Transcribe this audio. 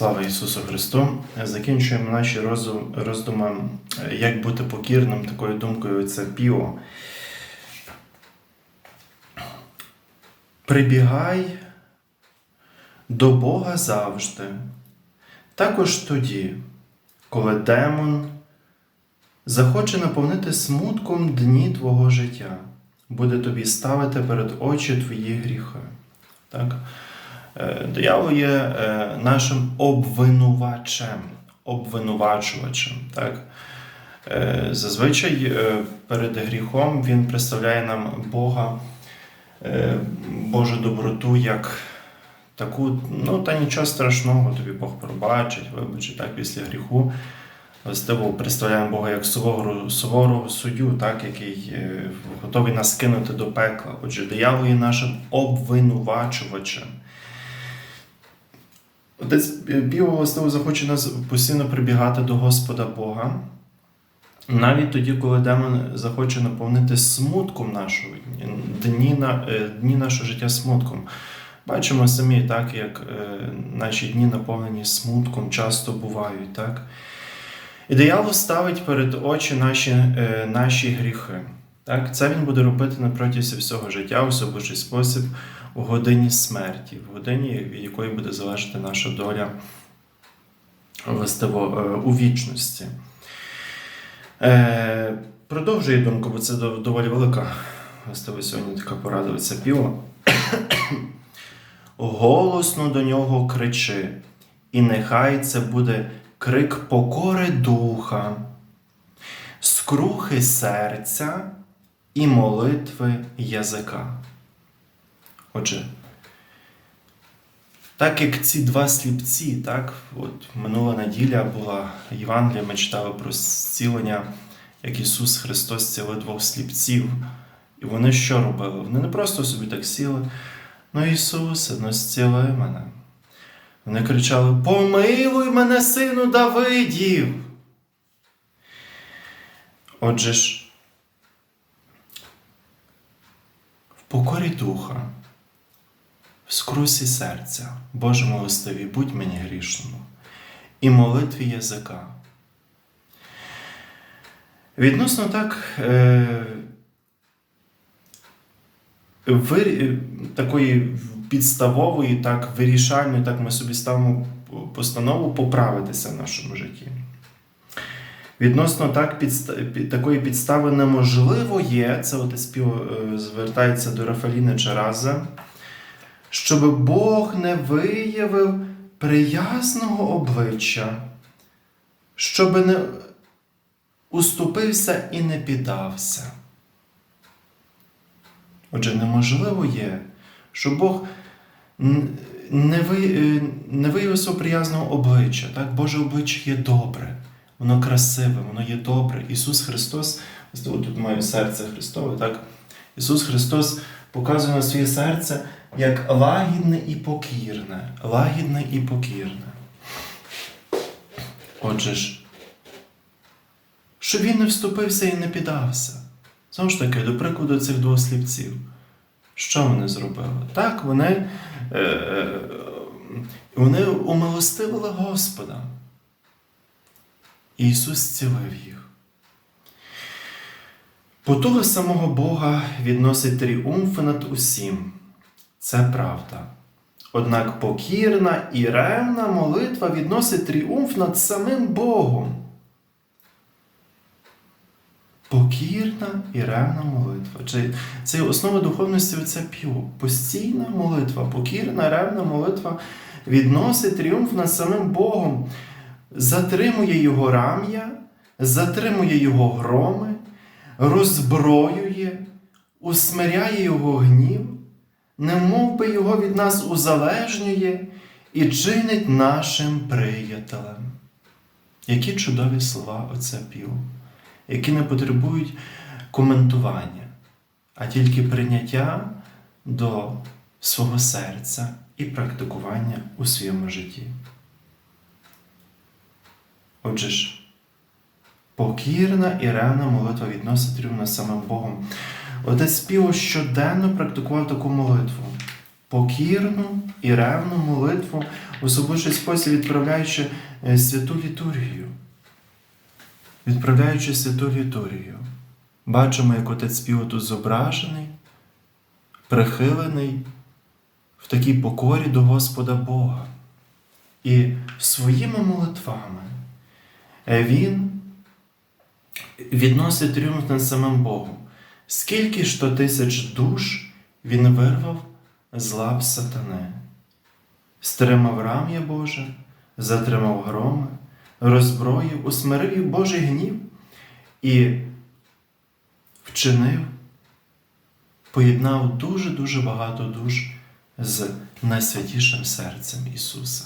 Слава Ісусу Христу! Закінчуємо наші роздуми, е, як бути покірним такою думкою це піо. Прибігай до Бога завжди, також тоді, коли демон захоче наповнити смутком дні твого життя, буде тобі ставити перед очі твої гріхи. Так? Е, Диявол є е, нашим обвинувачем, обвинувачувачем. Так? Е, Зазвичай перед гріхом він представляє нам Бога, Божу доброту як таку, ну та нічого страшного, тобі Бог пробачить, вибачить так, після гріху. Властиво представляємо Бога як суворого, суворого суддю, так, який готовий нас кинути до пекла. Отже, диявол є нашим обвинувачувачем. Отець Піво властиво захоче нас постійно прибігати до Господа Бога. Навіть тоді, коли демон захоче наповнити смутком нашого дні, е, дні нашого життя смутком. Бачимо самі, так, як е, наші дні наповнені смутком часто бувають. Так? І диявол ставить перед очі наші, е, наші гріхи. Так? Це він буде робити на протязі всього життя, в особливий спосіб, у годині смерті, в годині, від якої буде залежати наша доля властиво, е, у вічності. Е, продовжує думку, бо це доволі велика. Властиво сьогодні така порада це піво. Голосно до нього кричи, і нехай це буде крик покори духа, скрухи серця і молитви язика. Отже, так як ці два сліпці, так, от минула неділя була Євангелія, ми читали про зцілення, як Ісус Христос зцілив двох сліпців. І вони що робили? Вони не просто собі так сіли, ну Ісусе, ну зціли мене. Вони кричали: Помилуй мене, сину Давидів. Отже ж, в покорі духа, в серця, Боже милостиві, будь мені грішному, і молитві язика. Відносно так, е, вир- такої підставової, так, вирішальної, так ми собі ставимо постанову поправитися в нашому житті. Відносно так, підста... під- такої підстави неможливо є, це отець Піо е, звертається до Рафаліни Чараза, щоб Бог не виявив приязного обличчя, щоб не уступився і не піддався. Отже, неможливо є, що Бог е, не виявив свого приязного обличчя. Так? Боже обличчя є добре, воно красиве, воно є добре. Ісус Христос, тут моє серце Христове, так? Ісус Христос показує на своє серце як лагідне і покірне. Лагідне і покірне. Отже ж, щоб він не вступився і не піддався. Знову ж таки, до прикладу цих двох сліпців. Що вони зробили? Так, вони, е, е, вони умилостивили Господа. І Ісус зцілив їх. Потуга самого Бога відносить тріумфи над усім. Це правда. Однак покірна і ревна молитва відносить тріумф над самим Богом. Покірна і ревна молитва. Чи це основа духовності оце п'ю. Постійна молитва, покірна, ревна молитва відносить тріумф над самим Богом, затримує його рам'я, затримує його громи, роззброює, усмиряє його гнів, немов би його від нас узалежнює і чинить нашим приятелем. Які чудові слова оце пів які не потребують коментування, а тільки прийняття до свого серця і практикування у своєму житті. Отже ж, покірна і ревна молитва відносить рівно самим Богом. Отець Піо щоденно практикував таку молитву. Покірну і ревну молитву особливий спосіб відправляючи е, святу літургію. Відправляючи святу літургію. Бачимо, як отець Піо тут зображений, прихилений в такій покорі до Господа Бога. І своїми молитвами він відносить тріумф над самим Богом. Скільки ж то тисяч душ він вирвав з лап сатани, стримав рам'я Боже, затримав громи, роззброїв, усмирив Божий гнів і вчинив, поєднав дуже-дуже багато душ з найсвятішим серцем Ісуса.